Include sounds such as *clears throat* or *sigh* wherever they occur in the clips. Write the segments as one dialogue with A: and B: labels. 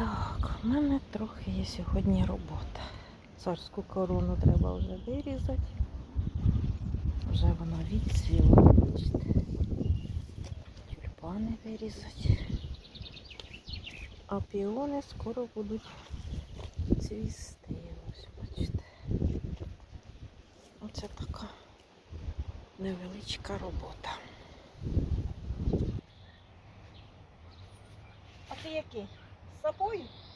A: Так, в мене трохи є сьогодні робота. Царську корону треба вже вирізати. Вже вона відцвіла, бачите. Тюльпани вирізати. А піони скоро будуть цвісти. Ось бачите. Оце така невеличка робота. А ти який? З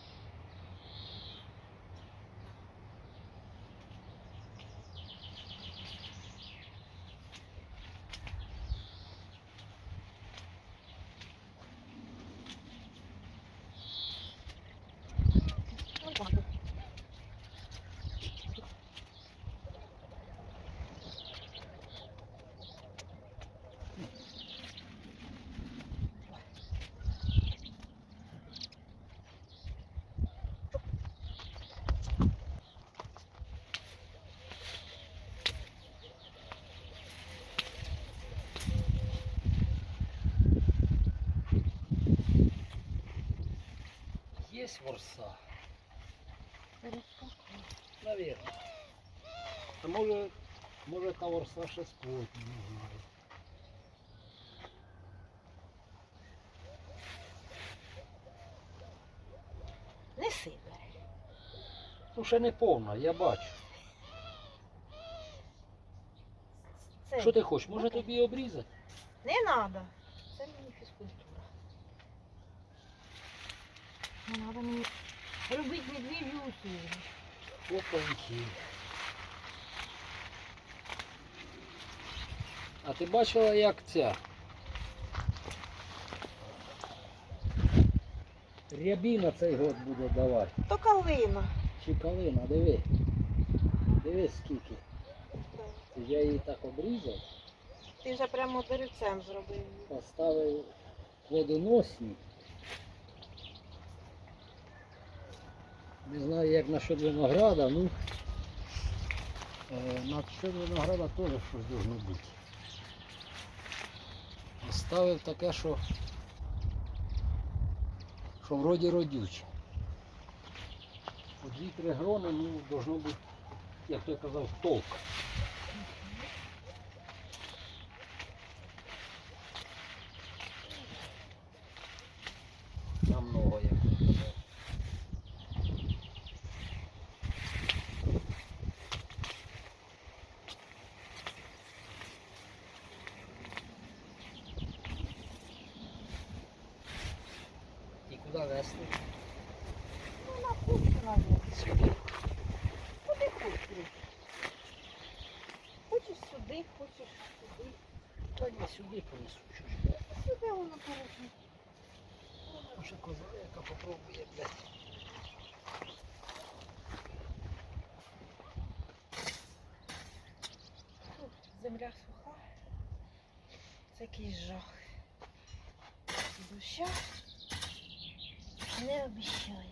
B: Есть ворса? Наверное. А може, може та ворса ще скотня, не знаю.
A: Неси бери.
B: Ну ще не повна, я бачу.
A: Це
B: Що ти хочеш? Може тобі обрізати?
A: не треба. Це мені фізкультура. Не треба мені робити медведю усилі.
B: Опаньки. А ти бачила, як ця? Рябіна цей год буде давати.
A: То калина.
B: Чи калина, диви. Диви скільки. Я її так обрізав,
A: Ти вже прямо деревцем зробив.
B: поставив плодоносні. Не знаю, як насчет винограда, ну е, насчет винограда теж щось должно бути. Ставив таке, що, що вроді родюче. По дві-три грони, ну, должно бути, як той казав, толк. Намного як той казав. Вести?
A: Ну, на кухню, мабуть.
B: Сюди.
A: Куди хочеш? Хочеш сюди, хочеш сюди.
B: Та я сюди понесу чуть.
A: Сюди воно порожне.
B: Може коза, яка попробує, блядь.
A: Земля суха. Це якийсь жах. Душа не обіщають.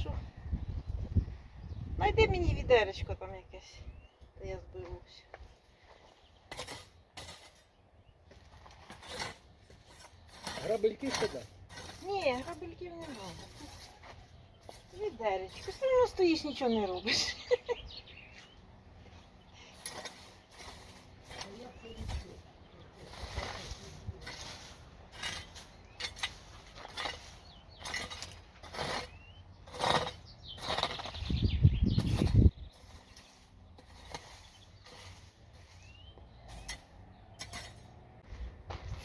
A: Що? Найди мені відеречко
B: Грабельки сюди.
A: Ні, грабельків немає. Відеречко. Все одно стоїш, нічого не робиш.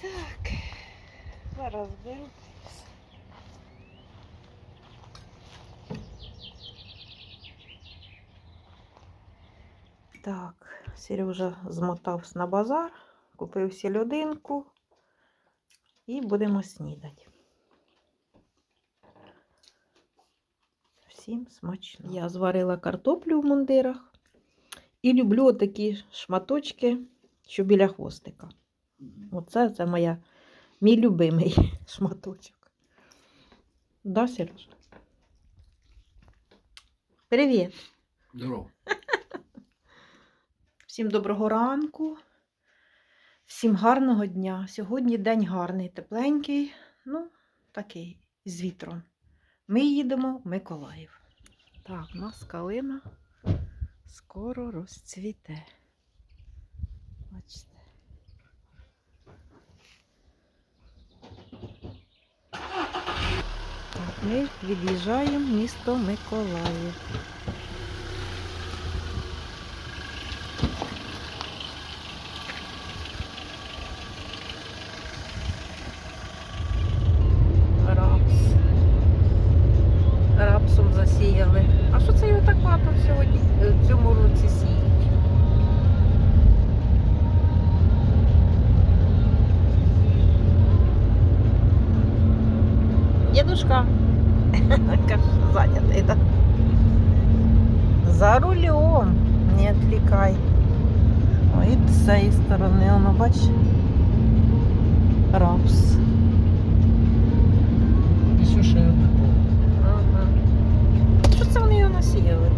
A: Так, зараз. Так, Сережа змотався на базар, купив сільодинку і будемо снідати. Всім смачно. Я зварила картоплю в мундирах і люблю такі шматочки що біля хвостика. Оце це моя, мій любимий *laughs* шматочок. Да, Сереж? Привіт!
B: Здорово. *laughs*
A: Всім доброго ранку, всім гарного дня. Сьогодні день гарний, тепленький, ну, такий, з вітром. Ми їдемо в Миколаїв. Так, у нас калина скоро розцвіте. Бачите. Ми від'їжджаємо місто Миколаїв. За рулем. Не відвлікай. Ой, з цієї сторони, воно, бач. Рапс.
B: І все ще одне.
A: Ага. Що це вони його насіяли?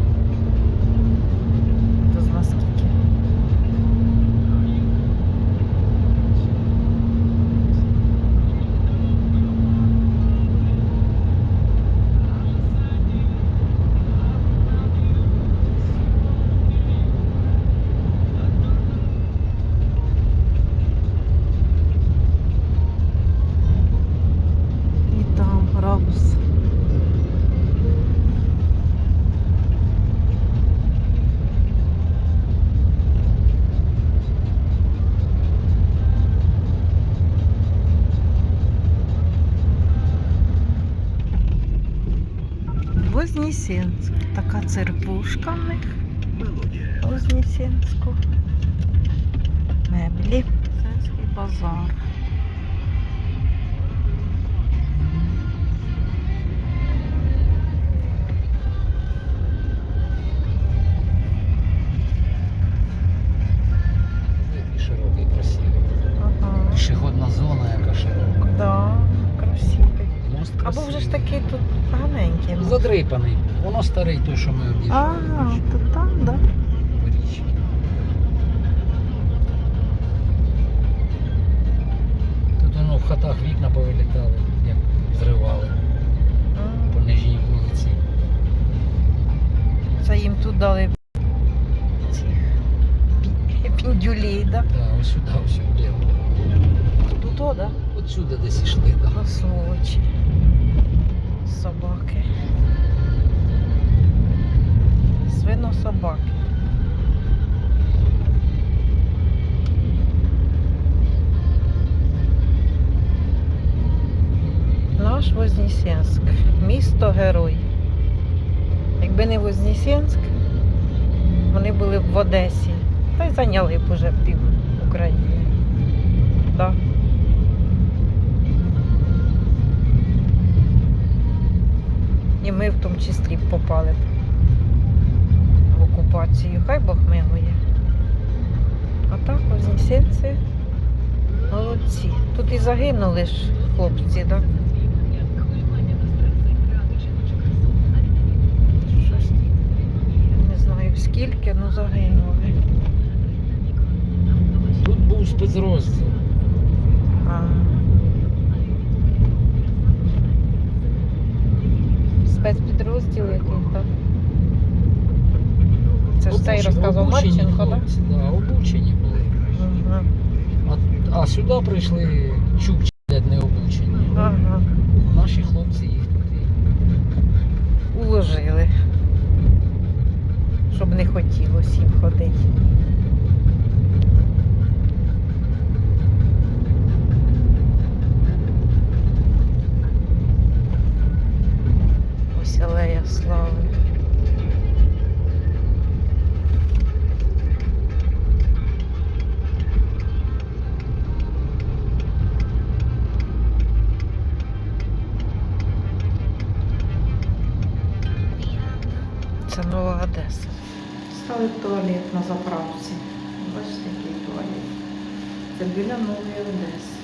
A: Вознесенськ. Така церквушка в них. Вознесенську. Меблі. Вознесенський базар. Або вже ж такий тут гарненький. може.
B: Задрипаний. Воно старий, той, що ми об'їжджали.
A: Ага, то там, да.
B: по. Тут воно в хатах вікна повилітали, як зривали по нижній вулиці.
A: Це їм тут дали цих пі- піндюлей, да?
B: Так, ось сюди, ось сюди.
A: Тут, о, да?
B: От сюди десь ішли, так.
A: А сволочі. Собаки. Свино собаки. Наш Вознесенськ. Місто герой. Якби не Вознесенськ, вони були б в Одесі. Та й зайняли б уже пів України. Да. І ми в тому числі попали б в окупацію. Хай Бог милує. А так вознесенці молодці. Тут і загинули ж хлопці, так? Щось не знаю скільки, але загинули.
B: Тут був спецрозділ.
A: А. Спецпідрозділ який, так? Це ж цей розказував Марченко, так?
B: Да, обучені були.
A: Ага.
B: А, а сюди прийшли чукчі, не обучені.
A: Ага.
B: Наші хлопці їх тут і
A: Уложили. Щоб не хотілося їм ходити. Ось алея слави. Це нова Одеса. Стали туалет на заправці. Бачите, який туалет. Це біля Нової Одеси.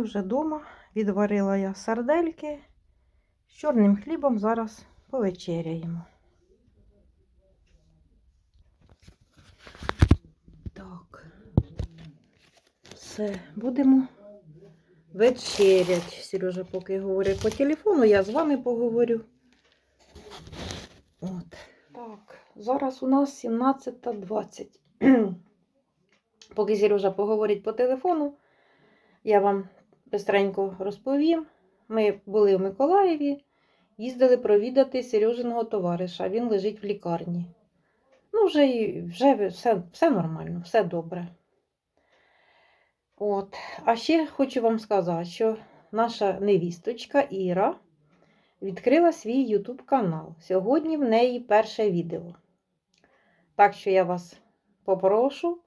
A: Вже вдома. Відварила я сардельки. З чорним хлібом зараз повечеряємо. Так. Все, будемо вечерять. Сережа поки говорить по телефону, я з вами поговорю. От. Так, зараз у нас 17.20. *clears throat* Поки Сережа поговорить по телефону, я вам бистренько розповім. Ми були в Миколаєві, їздили провідати Сережиного товариша. Він лежить в лікарні. Ну, вже, вже все, все нормально, все добре. От. А ще хочу вам сказати, що наша невісточка Іра відкрила свій YouTube канал. Сьогодні в неї перше відео. Так що я вас попрошу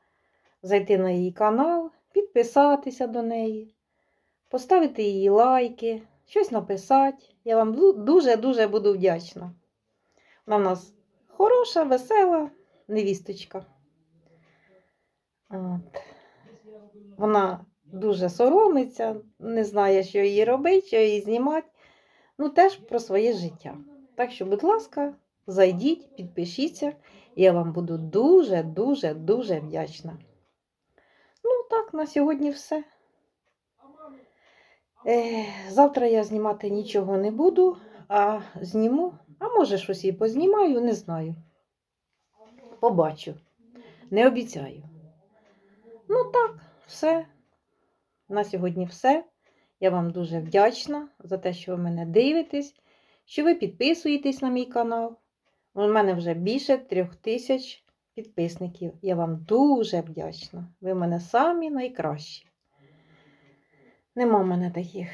A: зайти на її канал, підписатися до неї, поставити її лайки, щось написати. Я вам дуже-дуже буду вдячна. Вона в нас хороша, весела невісточка. От. Вона дуже соромиться, не знає, що їй робити, що їй знімати. Ну, теж про своє життя. Так що, будь ласка, зайдіть, підпишіться. Я вам буду дуже, дуже, дуже вдячна. Ну, так, на сьогодні все. Е, завтра я знімати нічого не буду, а зніму, а може щось і познімаю, не знаю. Побачу. Не обіцяю. Ну так, все. На сьогодні все. Я вам дуже вдячна за те, що ви мене дивитесь, що ви підписуєтесь на мій канал. У мене вже більше трьох тисяч підписників. Я вам дуже вдячна. Ви в мене самі найкращі. Нема в мене таких,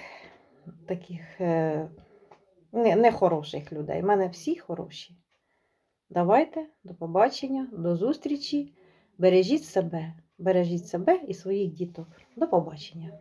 A: таких е, не, нехороших людей. У мене всі хороші. Давайте, до побачення, до зустрічі. Бережіть себе, бережіть себе і своїх діток. До побачення.